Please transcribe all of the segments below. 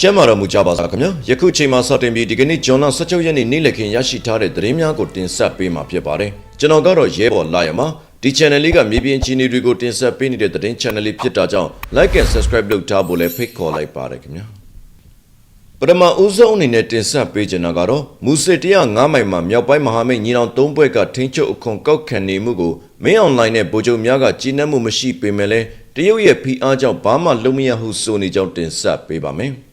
ကျမ်းမာတော်မူကြပါစားခင်ဗျာယခုချိန်မှာစတင်ပြီးဒီကနေ့ဂျွန်လ16ရက်နေ့နေ့လည်ခင်းရရှိထားတဲ့သတင်းများကိုတင်ဆက်ပေးမှာဖြစ်ပါတယ်ကျွန်တော်ကတော့ရဲဘော်လာရမှာဒီ channel လေးကမြေပြင်အခြေအနေတွေကိုတင်ဆက်ပေးနေတဲ့သတင်း channel လေးဖြစ်တာကြောင့် like and subscribe လုပ်ထားဖို့လည်းဖိတ်ခေါ်လိုက်ပါတယ်ခင်ဗျာပထမဦးဆုံးအနေနဲ့တင်ဆက်ပေးချင်တာကတော့မူစစ်105မိုင်မှာမြောက်ပိုင်းမဟာမိတ်ညီနောင်၃ဘွဲ့ကထိန်းချုပ်အခွန်ကောက်ခံနေမှုကိုမင်းအွန်လိုင်းနဲ့ဗိုလ်ချုပ်များကကြီးနှက်မှုမရှိပေမဲ့လည်းတရုတ်ရဲ့ဖိအားကြောင့်ဘာမှလုပ်မရဟုဆိုနေကြောင်းတင်ဆက်ပေးပါမယ်။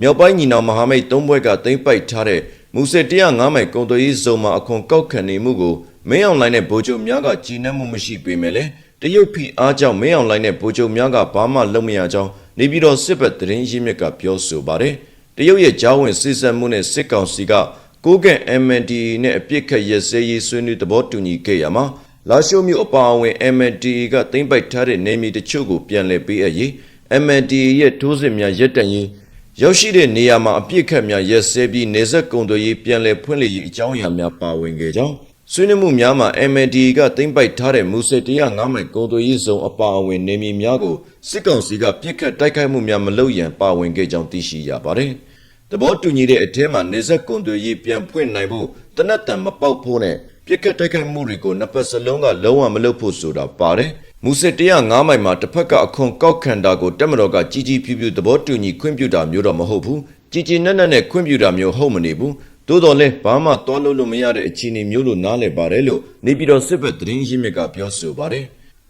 မြောက်ပိုင်းညီနောင်မဟာမိတ်၃ဘွဲ့ကသိမ့်ပိုက်ထားတဲ့မူစစ်105မိုင်ကုံသွေးဇုံမှာအခွန်ကောက်ခံနေမှုကိုမင်းအောင်လိုင်းနဲ့ဗိုလ်ချုပ်များကကြည်နှံ့မှုမရှိပေမဲ့လည်းတရုတ်ဖိအားကြောင့်မင်းအောင်လိုင်းနဲ့ဗိုလ်ချုပ်များကဘာမှလုပ်မရကြောင်းနေပြည်တော်စစ်ဘက်သတင်းရင်းမြစ်ကပြောဆိုပါတယ်။တရုတ်ရဲ့ကြားဝင်စစ်ဆက်မှုနဲ့စစ်ကောင်စီကကိုးကန့် MND နဲ့အပြစ်ခတ်ရက်စဲရေးဆွေးနွေးသဘောတူညီခဲ့ရမှာလာရှိုးမြို့အပါအဝင် MND ကသိမ့်ပိုက်ထားတဲ့နေမီတချို့ကိုပြန်လည်ပေးအပ်ရေး MND ရဲ့ထိုးစစ်များရပ်တန့်ရေး ရောက်ရှိတဲ့နေရာမှာအပြစ်ခတ်များရက်စဲပြီးနေဆက်ကုံတွေပြန်လည်ဖွင့်လှစ်ရေးအကြောင်းအရာများပါဝင်ခဲ့ကြောင်းဆွေးနွေးမှုများမှာ MND ကသိမ့်ပိုက်ထားတဲ့မူစစ်105မိုင်ကုံတွေရေးစုံအပါအဝင်နေမြေများကိုစစ်ကောင်စီကပြစ်ခတ်တိုက်ခိုက်မှုများမလုပ်ရန်ပါဝင်ခဲ့ကြောင်းသိရှိရပါတယ်။တဘောတူညီတဲ့အထက်မှာနေဆက်ကုံတွေရေးပြန်ဖွင့်နိုင်ဖို့တနက်တန်မပေါက်ဖို့နဲ့ပြစ်ခတ်တိုက်ခိုက်မှုတွေကိုနှစ်ပတ်စလုံးကလုံးဝမလုပ်ဖို့ဆိုတာပါတယ်။ မူစစ်105မိုင်မှာတစ်ဖက်ကအခွန်ကောက်ခံတာကိုတက်မတော်ကကြီးကြီးပြူးပြူးသဘောတူညီခွင့်ပြုတာမျိုးတော့မဟုတ်ဘူးကြီးကြီးနက်နက်နဲ့ခွင့်ပြုတာမျိုးဟုတ်မနေဘူးသို့တော်လဲဘာမှသွားလို့လို့မရတဲ့အခြေအနေမျိုးလို့နားလည်ပါတယ်လို့နေပြည်တော်စစ်ဘက်သတင်းရင်းမြစ်ကပြောဆိုပါတယ်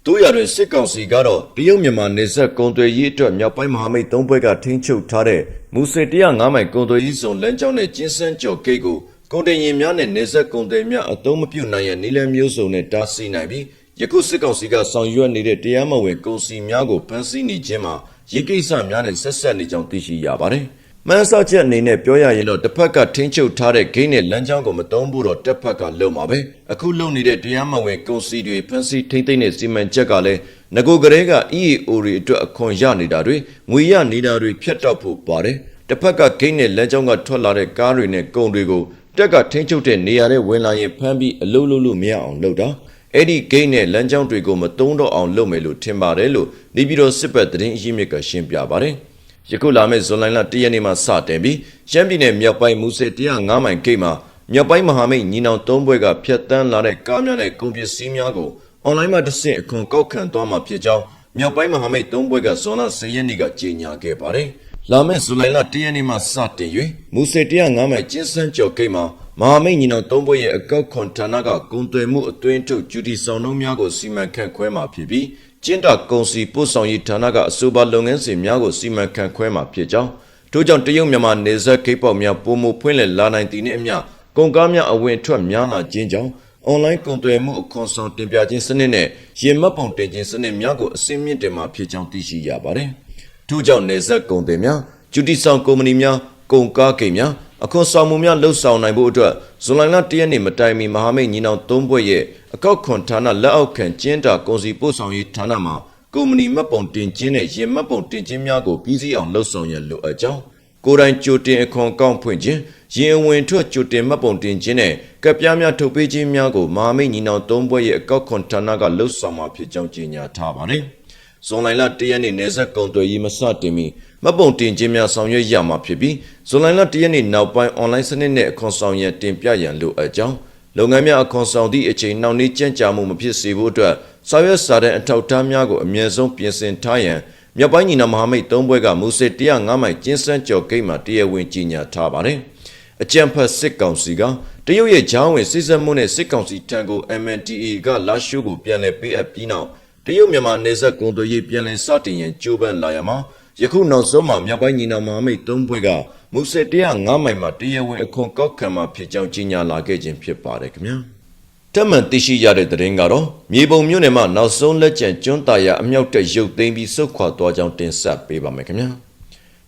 တို့ရတဲ့စစ်ကောင်စီကတော့တရုတ်မြန်မာနေဆက်ကုံသွယ်ရေးအတွက်မြောက်ပိုင်းမဟာမိတ်သုံးဘွဲ့ကထိန်းချုပ်ထားတဲ့မူစစ်105မိုင်ကုံသွယ်ရေးစုံလမ်းကြောင်းနဲ့ကျင်းစန်းကျော်ဂိတ်ကိုကုန်တင်ရင်များနဲ့နေဆက်ကုံတယ်များအသုံးမပြုနိုင်ရန်နီလန်းမျိုးစုံနဲ့တားဆီးနိုင်ပြီး ယခုစစ်ကောင်စီကဆောင်ရွက်နေတဲ့တရားမဝင်ကုန်စည်များကိုဖမ်းဆီးနေခြင်းမှာရကိစ္စများနဲ့ဆက်ဆက်နေကြောင်းသိရှိရပါတယ်။မှန်းဆချက်အနေနဲ့ပြောရရင်တော့တစ်ဖက်ကထင်းချုပ်ထားတဲ့ဂိမ်းနဲ့လမ်းကြောင်းကိုမတုံးဘူးတော့တစ်ဖက်ကလုံမှာပဲ။အခုလုံနေတဲ့တရားမဝင်ကုန်စည်တွေဖမ်းဆီးထိမ့်သိမ့်တဲ့စီမံချက်ကလည်းငကိုကလေးက EAO တွေအတွက်အခွန်ရနေတာတွေငွေရနေတာတွေဖြတ်တောက်ဖို့ပါတယ်။တစ်ဖက်ကဂိမ်းနဲ့လမ်းကြောင်းကထွက်လာတဲ့ကားတွေနဲ့ကုန်တွေကိုတက်ကထင်းချုပ်တဲ့နေရာတွေဝင်လာရင်ဖမ်းပြီးအလုံးလုံးလို့မရအောင်လုပ်တာ။ အဲ့ဒီဂိမ်းနဲ့လမ်းကြောင်းတွေကိုမတုံးတော့အောင်လုပ်မယ်လို့ထင်ပါတယ်လို့နေပြည်တော်စစ်ဘက်သတင်းအရင်းမြစ်ကရှင်းပြပါတယ်။ယခုလာမယ့်ဇွန်လလ1ရက်နေ့မှာစတင်ပြီးရှမ်းပြည်နယ်မြောက်ပိုင်းမူဆယ်105မိုင်ဂိတ်မှာမြောက်ပိုင်းမဟာမိတ်ညီနောင်၃ဘွဲ့ကဖျက်တမ်းလာတဲ့ကားများနဲ့ကုန်ပစ္စည်းများကိုအွန်လိုင်းမှာတစ်ဆင့်အခွန်ကောက်ခံသွားမှာဖြစ်ကြောင်းမြောက်ပိုင်းမဟာမိတ်၃ဘွဲ့ကဇွန်လ10ရက်နေ့ကကြေညာခဲ့ပါတယ်။လာမယ့်ဇူလိုင်လ1ရက်နေ့မှာစတင်၍မူဆယ်105မိုင်ကျင်းစန်းကျော်ဂိတ်မှာ မဟာမိတ်ညီနောင်သုံးဘွဲ့ရဲ့အကောက်ခွန်ဌာနကဂုံသွယ်မှုအသွင်းထုတ်ကျူတီဆောင်နှုံးများကိုစီမံခန့်ခွဲမှာဖြစ်ပြီးကျင်းတာကုံစီပို့ဆောင်ရေးဌာနကအဆိုပါလုပ်ငန်းစဉ်များကိုစီမံခန့်ခွဲမှာဖြစ်ကြောင်းထို့ကြောင့်တရုတ်မြန်မာနေဆက်ဂိတ်ပေါက်များပုံမှုဖွင့်လှစ်လာနိုင်သည်နှင့်အမျှကုန်ကားများအဝင်အထွက်များလာခြင်းကြောင့်အွန်လိုင်းကုန်သွယ်မှုအခွန်ဆောင်တင်ပြခြင်းစနစ်နဲ့ရင်မှတ်ပုံတင်ခြင်းစနစ်များကိုအစင်းမြင့်တင်မှာဖြစ်ကြောင်းသိရှိရပါတယ်။ထို့ကြောင့်နေဆက်ကုန်သည်များကျူတီဆောင်ကုမ္ပဏီများကုန်ကားဂိတ်များ အခွန်ဆောင်မှုများလှုပ်ဆောင်နိုင်ဖို့အတွက်ဇွန်လလ၁ရက်နေ့မတိုင်မီမဟာမိတ်ညီနောင်၃ဘွဲ့ရဲ့အကောက်ခွန်ဌာနလက်အောက်ခံကျင်းတာကုန်စည်ပို့ဆောင်ရေးဌာနမှကုမ္ပဏီမှတ်ပုံတင်ခြင်းနဲ့ရင်မှတ်ပုံတင်ခြင်းများကိုပြီးစီးအောင်လှုပ်ဆောင်ရန်လိုအပ်ကြောင်းကိုယ်တိုင်ကြိုတင်အခွန်ကောက်ဖွင့်ခြင်းရင်အဝင်ထွက်ကြိုတင်မှတ်ပုံတင်ခြင်းနဲ့ကပ်ပြားများထုတ်ပေးခြင်းများကိုမဟာမိတ်ညီနောင်၃ဘွဲ့ရဲ့အကောက်ခွန်ဌာနကလှုပ်ဆောင်မှာဖြစ်ကြောင်းကြေညာထားပါတယ်။ ဇွန်လလ၁ရက်နေ့နေဆက်ကုံသွယ်ရေးမစတင်မီမှတ်ပုံတင်ခြင်းများဆောင်ရွက်ရမှာဖြစ်ပြီးဇွန်လလ၁ရက်နေ့နောက်ပိုင်းအွန်လိုင်းစနစ်နဲ့အခွန်ဆောင်ရန်တင်ပြရန်လိုအပ်ကြောင်းလုပ်ငန်းများအခွန်ဆောင်သည့်အချိန်နှောင့်နှေးကြန့်ကြာမှုမဖြစ်စေဖို့အတွက်စာရွက်စာတမ်းအထောက်အထားများကိုအမြဲဆုံးပြင်ဆင်ထားရန်မြောက်ပိုင်းညီနောင်မဟာမိတ်၃ဘွဲ့ကမူစစ်105မိုင်ကျင်းစန်းကျော်ဂိတ်မှာတရားဝင်ကြီးညာထားပါတယ်။အကြံဖတ်စစ်ကောင်စီကတရုတ်ရဲ့ဂျောင်းဝင်စစ်ဆက်မှုနဲ့စစ်ကောင်စီထံကို MNDA ကလာရှိုးကိုပြန်လည်ပေးအပ်ပြီးနောက် တရုတ်မြန်မာနေဆက်ကွန်တိုရေးပြန်လည်စတင်ရန်ကြိုးပမ်းလာရမှာယခုနောက်ဆုံးမှာမြောက်ပိုင်းညီနောင်မဟာမိတ်၃ဘွဲ့ကမူစစ်105မိုင်မှာတရားဝင်အခွန်ကောက်ခံမှာဖြစ်ကြောင်းကြီးညာလာခဲ့ခြင်းဖြစ်ပါတယ်ခင်ဗျာ။တမန်သိရှိရတဲ့သတင်းကတော့မြေပုံမြို့နယ်မှာနောက်ဆုံးလက်ကျန်ကျွန်းတာရအမြောက်တက်ရုပ်သိမ်းပြီးစုခွာသွားကြောင်းတင်ဆက်ပေးပါမယ်ခင်ဗျာ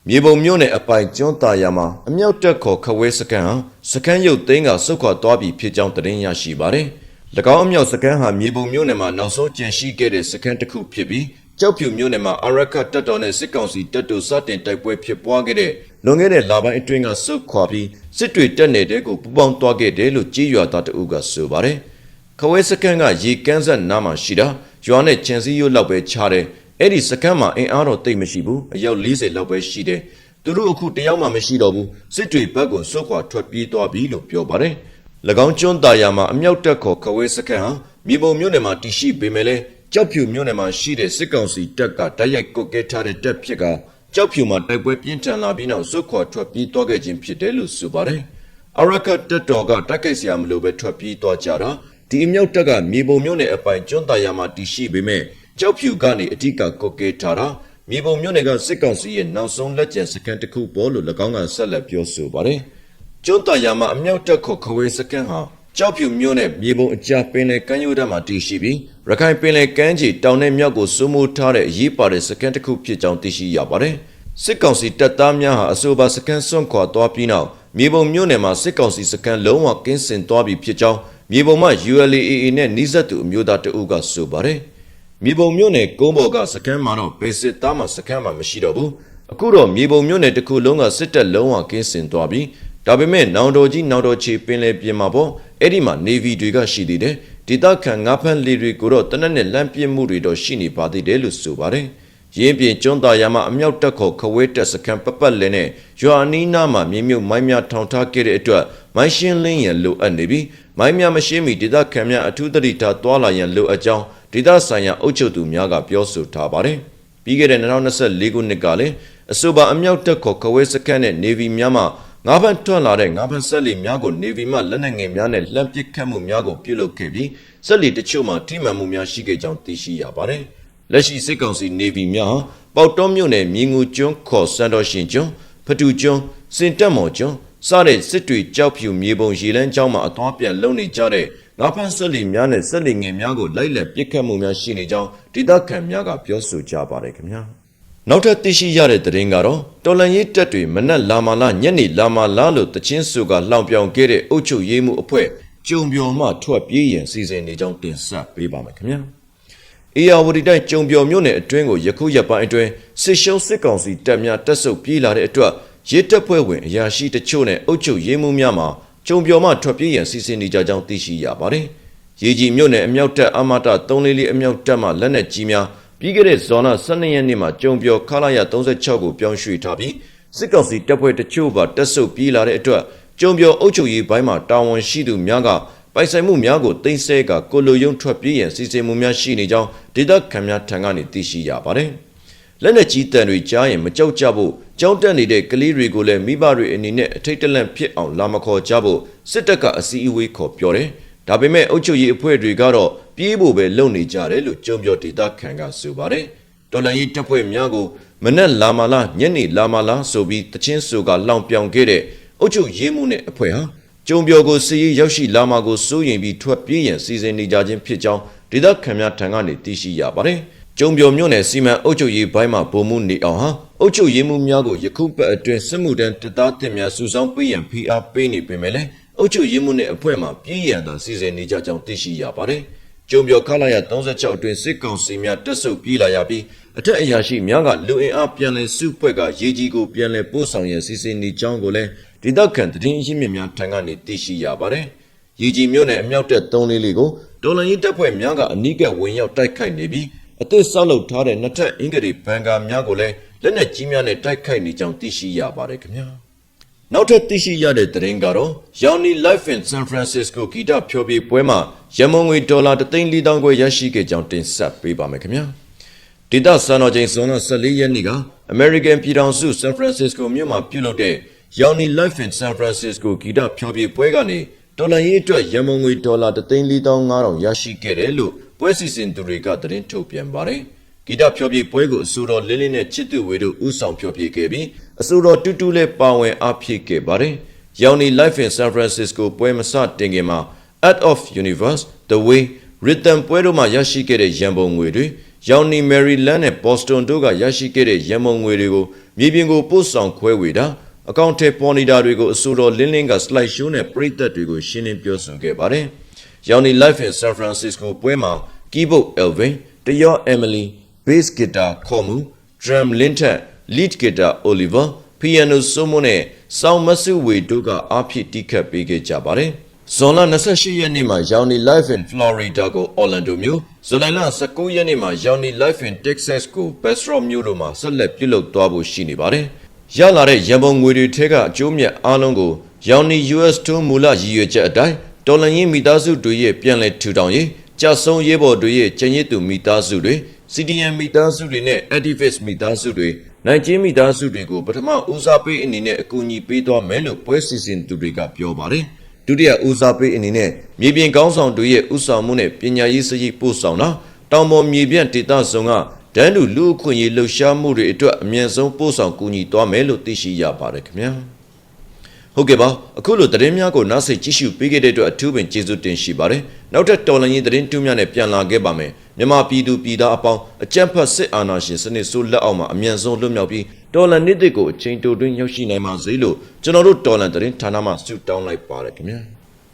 မြေပုံမြို့နယ်အပိုင်ကျွန်းတာရမှာအမြောက်တက်ခေါ်ခဝဲစကန်ဟာစကန်ရုပ်သိမ်းကစုခွာသွားပြီးဖြစ်ကြောင်းသတင်းရရှိပါတယ်၎ င်းအမြောက်စကန်ဟာမြေပုံမြို့နယ်မှာနောက်ဆုံးကျန်ရှိခဲ့တဲ့စကန်တစ်ခုဖြစ်ပြီးကြောက်ဖြူမြို့နယ်မှာအရခတ်တပ်တော်နဲ့စစ်ကောင်စီတပ်တို့စတင်တိုက်ပွဲဖြစ်ပွားခဲ့တဲ့လွန်ခဲ့တဲ့လပိုင်းအတွင်းကစုခွာပြီးစစ်တွေတက်နေတဲ့ကိုပူပေါင်းသွားခဲ့တယ်လို့ကြေးရွာသားတအုပ်ကဆိုပါတယ်။ခဝဲစကန်ကရေကန်းဆက်နားမှာရှိတာရွာနဲ့ချန်စီရိုးလောက်ပဲခြားတယ်အဲ့ဒီစကန်မှာအင်အားတော့တိတ်မရှိဘူးအယောက်40လောက်ပဲရှိတယ်သူတို့အခုတယောက်မှမရှိတော့ဘူးစစ်တွေဘက်ကိုစွတ်ခွာထွက်ပြေးသွားပြီလို့ပြောပါတယ်၎ င်းကျွန်းတာယာမှာအမြောက်တက်ခေါ်ခဝဲစခန်းဟာမြေပုံမြို့နယ်မှာတည်ရှိပေမဲ့လည်းကြောက်ဖြူမြို့နယ်မှာရှိတဲ့စစ်ကောင်စီတပ်ကတိုက်ရိုက်ကုတ်ကဲထားတဲ့တပ်ဖြစ်ကကြောက်ဖြူမှာတိုက်ပွဲပြင်းထန်လာပြီးနောက်စွတ်ခွာထွက်ပြေးသွားခဲ့ခြင်းဖြစ်တယ်လို့ဆိုပါတယ်အရကတက်တော်ကတိုက်ခိုက်စရာမလိုပဲထွက်ပြေးသွားကြတာဒီအမြောက်တက်ကမြေပုံမြို့နယ်အပိုင်ကျွန်းတာယာမှာတည်ရှိပေမဲ့ကြောက်ဖြူကနေအဓိကကုတ်ကဲထားတာမြေပုံမြို့နယ်ကစစ်ကောင်စီရဲ့နောက်ဆုံးလက်ကျန်စကန်တစ်ခုပေါ်လို့၎င်းကဆက်လက်ပြောဆိုပါတယ်။ ကျွန်းတရာမှာအမြောက်တက်ခေါ်ခွေစကန်ဟာကြောက်ဖြူမြို့နယ်မြေပုံအကြပင်လယ်ကမ်းရိုးတန်းမှာတည်ရှိပြီးရခိုင်ပင်လယ်ကမ်းခြေတောင်နဲ့မြောက်ကိုစိုးမိုးထားတဲ့အရေးပါတဲ့စကန်တစ်ခုဖြစ်ကြောင်းသိရှိရပါတယ်။စစ်ကောင်စီတပ်သားများဟာအဆိုပါစကန်စွန့်ခွာသွားပြီးနောက်မြေပုံမြို့နယ်မှာစစ်ကောင်စီစကန်လုံးဝကင်းစင်သွားပြီဖြစ်ကြောင်းမြေပုံမှ ULAA နဲ့နှိစက်သူအမျိုးသားတအုပ်ကဆိုပါတယ်။မြေပုံမြို့နယ်ကုန်းပေါ်ကစကမ်းမှာတော့ဘယ်စစ်သားမှစကမ်းမှာမရှိတော့ဘူးအခုတော့မြေပုံမြို့နယ်တစ်ခုလုံးကစစ်တပ်လုံးဝကင်းစင်သွားပြီ ဒါပေမဲ့နောင်တော်ကြီးနောင်တော်ချေပင်လယ်ပြင်မှာပေါ့အဲ့ဒီမှာ Navy တွေကရှိသေးတယ်ဒေသခံငါးဖမ်းလေတွေကိုတော့တနက်နဲ့လမ်းပြစ်မှုတွေတော့ရှိနေပါသေးတယ်လို့ဆိုပါတယ်ရင်းပြင်ကျွန်းသားရမှာအမြောက်တက်ခေါ်ခဝဲတက်စကန်ပပတ်လဲနဲ့ရွာနီးနားမှာမြေမြုပ်မိုင်းများထောင်ထားခဲ့တဲ့အတွက်မိုင်းရှင်းလင်းရန်လိုအပ်နေပြီးမိုင်းများမရှိမီဒေသခံများအထူးသတိထားတွာလာရန်လိုအပ်ကြောင်းဒေသဆိုင်ရာအုပ်ချုပ်သူများကပြောဆိုထားပါတယ်။ပြီးခဲ့တဲ့2024ခုနှစ်ကလည်းအဆိုပါအမြောက်တက်ခေါ်ခဝဲစကန်နဲ့ Navy များမှ ငါးဖန်ထွက်လာတဲ့ငါးဖန်ဆက်လီများကို Navy မှလက်နက်ငယ်များနဲ့လှမ်းပစ်ခတ်မှုများကိုပြုလုပ်ခဲ့ပြီးဆက်လီတချို့မှာထိမှန်မှုများရှိခဲ့ကြောင်းသိရှိရပါတယ်။လက်ရှိစစ်ကောင်စီ Navy များဟာပေါက်တော်မြို့နယ်မြင်းငူကျွန်းခေါ်စန်တော်ရှင်ကျွန်းဖတူကျွန်းစင်တက်မော်ကျွန်းစတဲ့စစ်တွေကြောက်ဖြူမြေပုံရေလန်းကျောင်းမှာအသွားပြန်လုံနေကြတဲ့ငါးဖန်ဆက်လီများနဲ့ဆက်လီငယ်များကိုလိုက်လက်ပစ်ခတ်မှုများရှိနေကြောင်းဒေသခံများကပြောဆိုကြပါတယ်ခင်ဗျာ။ နောက်ထပ်သိရှိရတဲ့သတင်းကတော့တော်လန်ရေးတပ်တွေမနက်လာမလာညနေလာမလာလို့တချင်းစုကလှောင်ပြောင်ခဲ့တဲ့အုတ်ချုပ်ရေးမှုအဖွဲ့ကြုံပြော်မှထွက်ပြေးရန်စီစဉ်နေကြောင်းတင်ဆက်ပေးပါမယ်ခင်ဗျာ။အေယာဝတီတိုင်းကြုံပြော်မြို့နယ်အတွင်းကိုယခုရက်ပိုင်းအတွင်းစစ်ရှုံးစစ်ကောင်စီတပ်များတက်ဆုပ်ပြေးလာတဲ့အတွက်ရဲတပ်ဖွဲ့ဝင်အရာရှိတချို့နဲ့အုတ်ချုပ်ရေးမှုများမှာကြုံပြော်မှထွက်ပြေးရန်စီစဉ်နေကြကြောင်းသိရှိရပါတယ်။ရေကြီးမြို့နယ်အမြောက်တပ်အမတာ344အမြောက်တပ်မှလက်နက်ကြီးများ ပြီးခဲ့တဲ့ဇွန်လ12ရက်နေ့မှာကြုံပြော်ခလာရ36ကိုပြောင်းရွှေ့ထားပြီးစစ်ကောင်စီတပ်ဖွဲ့တချို့ပါတက်ဆုပ်ပြေးလာတဲ့အတွက်ကြုံပြော်အုပ်ချုပ်ရေးဘိုင်းမှာတာဝန်ရှိသူများကပိုင်ဆိုင်မှုများကိုတင်ဆဲကကိုလိုယုံထွက်ပြေးရန်စီစဉ်မှုများရှိနေကြောင်းဒေသခံများထံကနေသိရှိရပါတယ်။လက်နက်ကြီးတန်တွေကြားရင်မကြောက်ကြဖို့ကြောင်းတက်နေတဲ့ကလေးတွေကိုလည်းမိဘတွေအနေနဲ့အထိတ်တလန့်ဖြစ်အောင်လာမခေါ်ကြဖို့စစ်တပ်ကအစည်းအဝေးခေါ်ပြောတယ်။ဒါပေမဲ့အုပ်ချုပ်ရေးအဖွဲ့တွေကတော့ ပြေးဖို့ပဲလုပ်နေကြတယ်လို့ကြုံပြောဒေသခံကဆိုပါတယ်။တော်လန်ရေးတပ်ဖွဲ့များကိုမနက်လာမလားညနေလာမလားဆိုပြီးတချင်းဆိုကလောင်ပြောင်ခဲ့တဲ့အုပ်ချုပ်ရေးမှုနဲ့အဖွဲ့ဟာကျုံပြော်ကိုစီရေးရောက်ရှိလာမှာကိုစိုးရင်ပြီးထွက်ပြေးရန်စီစဉ်နေကြခြင်းဖြစ်ကြောင်းဒေသခံများထံကနေသိရှိရပါတယ်။ကျုံပြော်မြို့နယ်စီမံအုပ်ချုပ်ရေးဘိုင်းမှာပုံမှုနေအောင်ဟာအုပ်ချုပ်ရေးမှုများကိုယခုပတ်အတွင်းစစ်မှုတန်းတပ်သားတင်များစုဆောင်းပေးရန်ဖိအားပေးနေပေမဲ့လည်းအုပ်ချုပ်ရေးမှုနဲ့အဖွဲ့မှပြေးရန်သာစီစဉ်နေကြကြောင်းသိရှိရပါတယ်။ ကျုံပြော်ခလာရ36အတွင်းစစ်ကောင်စီများတက်ဆုပ်ပြေးလာရပြီးအထက်အရာရှိများကလူအင်အားပြန်လည်စုဖွဲ့ကရေးကြီးကိုပြန်လည်ပို့ဆောင်ရန်စီစဉ်နေကြောင်းကိုလည်းဒေသခံသတင်းအရင်းမြစ်များထံကနေသိရှိရပါတယ်။ရေးကြီးမြို့နယ်အမြောက်တပ်3လေးလေးကိုဒေါ်လာရေးတပ်ဖွဲ့များကအနီးကပ်ဝင်ရောက်တိုက်ခိုက်နေပြီးအသစ်ဆောက်လုပ်ထားတဲ့နှစ်ထပ်အင်္ဂလိပ်ဘန်ကာများကိုလည်းလက်နက်ကြီးများနဲ့တိုက်ခိုက်နေကြောင်းသိရှိရပါတယ်ခင်ဗျာ။ နောက်ထပ်သိရှိရတဲ့သတင်းကတော့ Yoni Life in San Francisco ဂီတဖျော်ဖြေပွဲမှာရမုံငွေဒေါ်လာ3,400ခွဲရရှိခဲ့ကြောင်းတင်ဆက်ပေးပါမယ်ခင်ဗျာ။ဒေသစံတော်ချိန်ဇွန်လ14ရက်နေ့က American ပြည်ထောင်စု San Francisco မြို့မှာပြုလုပ်တဲ့ Yoni Life in San Francisco ဂီတဖျော်ဖြေပွဲကနေဒေါ်လာရေးအတွက်ရမုံငွေဒေါ်လာ3,400ရရှိခဲ့တယ်လို့ပွဲစီစဉ်သူတွေကသတင်းထုတ်ပြန်ပါတယ်။ဂီတဖျော်ဖြေပွဲကိုအဆိုတော်လင်းလင်းနဲ့ချစ်သူဝေတို့ဦးဆောင်ဖျော်ဖြေခဲ့ပြီး အဆိုတော်တူတူလည်းပါဝင်အားဖြည့်ခဲ့ပါတယ်။ Yoni Life in San Francisco ပွဲမစတင်ခင်မှာ Art of Universe The Way Rhythm ပွဲတို့မှာရရှိခဲ့တဲ့ရန်ပုံငွေတွေယောင်နီမယ်ရီလန်းနဲ့ဘော့စတွန်တို့ကရရှိခဲ့တဲ့ရန်မုံငွေတွေကိုမြေပြင်ကိုပို့ဆောင်ခွဲဝေတာအကောင့်ထဲပေါ်နေတာတွေကိုအဆိုတော်လင်းလင်းက slide show နဲ့ပရိသတ်တွေကိုရှင်းလင်းပြောဆိုခဲ့ပါတယ်။ယောင်နီ Life in San Francisco ပွဲမှာ keyboard Elvin, တရော Emily, bass guitar ခေါ်မှု drum Linton, lead guitar Oliver, piano Somo နဲ့ sound မဆုဝေတို့ကအားဖြည့်တီးခတ်ပေးခဲ့ကြပါတယ်။ဇွန်လ28ရက်နေ့မှာယောင်နီ Live in Florida ကို Orlando မြို့ဇူလိုင်လ19ရက်နေ့မှာယောင်နီ Live in Texas ကို Bastrop မြို့တို့မှာဆက်လက်ပြုလုပ်သွားဖို့ရှိနေပါတယ်။ရလာတဲ့ရန်ပုံငွေတွေထဲကအကျိုးမြတ်အားလုံးကိုရောင်နီ US ထိုးမူလရည်ရွယ်ချက်အတိုင်းတော်လန်ရင်မိသားစုတွေရဲ့ပြန်လည်ထူထောင်ရေးကြဆုံးရေးပေါ်တွေရဲ့ကျဉ်ရစ်သူမိသားစုတွေ CDM မိသားစုတွေနဲ့ Activist မိသားစုတွေ နိုင်ကျင်းမိသားစုတွေကိုပထမဦးစားပေးအနေနဲ့အကူအညီပေးသွားမယ်လို့ပွဲစီစဉ်သူတွေကပြောပါတယ်ဒုတိယဦးစားပေးအနေနဲ့မြေပြင်ကောင်းဆောင်တွေရဲ့ဥဆောင်မှုနဲ့ပညာရေးစရိတ်ပို့ဆောင်တာတောင်ပေါ်မြေပြန့်ဒေသဆောင်ကတန်းတူလူအခွင့်အရေးလှုပ်ရှားမှုတွေအတွက်အမြန်ဆုံးပို့ဆောင်ကူညီသွားမယ်လို့သိရှိရပါတယ်ခင်ဗျာဟုတ်ကဲ့ပါအခုလိုသတင်းများကိုနားဆင်ကြည့်ရှုပေးခဲ့တဲ့အတွက်အထူးပင်ကျေးဇူးတင်ရှိပါတယ်နောက်ထပ်တော်လန်ရင်သတင်းတူးများနဲ့ပြန်လာခဲ့ပါမယ် မြန်မာပြည်သူပြည်သားအပေါင်းအကြမ်းဖက်စစ်အာဏာရှင်စနစ်ဆိုးလက်အောက်မှာအမြန်ဆုံးလွတ်မြောက်ပြီးတော်လန်နေ့တစ်ကိုအချိန်တိုတွင်းရောက်ရှိနိုင်ပါစေလို့ကျွန်တော်တို့တော်လန်သတင်းဌာနမှဆုတောင်းလိုက်ပါတယ်ခင်ဗျာ